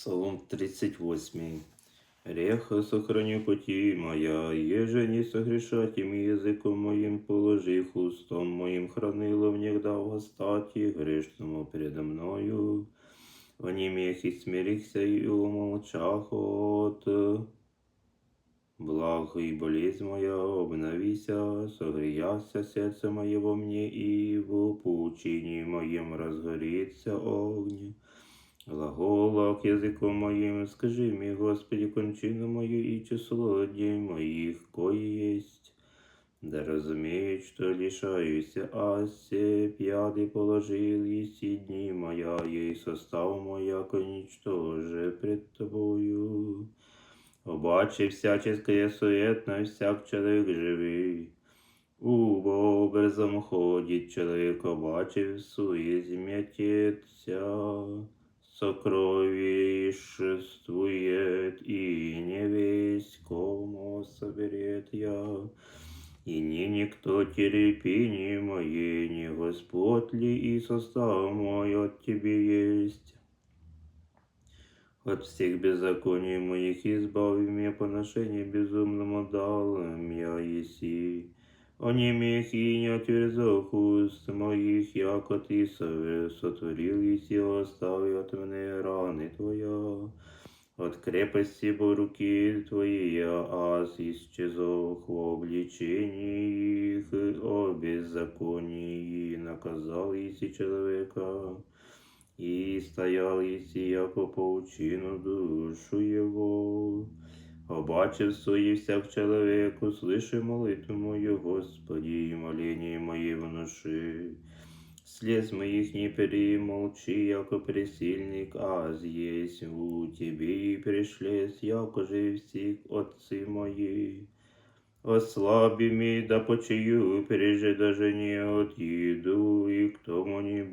Псалом 38. Реха сохрани пути моя, еже не согрешать им языком моим положи, хустом моим хранило внегда восстати грешному передо мною. В немех и смирихся и умолчах от благ и болезнь моя, обновися, согреяся сердце мое во мне, и в пучине моем разгорится огонь. Глаголок языком моим, скажи мне, Господи, кончину мою и число дней моих, кое есть. Да разумеют, что лишаюсь, а все пьяды положил, и си дни моя, и состав моя, коничтоже пред тобою. Обаче всяческое суетно, всяк человек живый. Убо образом ходит человек, обаче в суезе мятется Сокровиществует, и не весь кому соберет я. И не никто терпение мое, не Господь ли и состав мой от Тебе есть. От всех беззаконий моих избави меня поношение безумному дал я еси. О немех и не отверзох уст моих, яко сове- сотворил еси, остави от мене раны твоя. От крепости бо руки твоей я аз исчезох в обличении их, о беззаконии наказал еси человека. И стоял еси, яко паучину душу его. Обачив свої всяк человек, услыши молитву мою, Господи, и моление мои внуши. Слез моих не перемолчи, яко пресильник, аз есть у тебе и пришлес, яко же всех отцы мои. Ослаби ми, да почию, переже даже не отъеду, и к тому не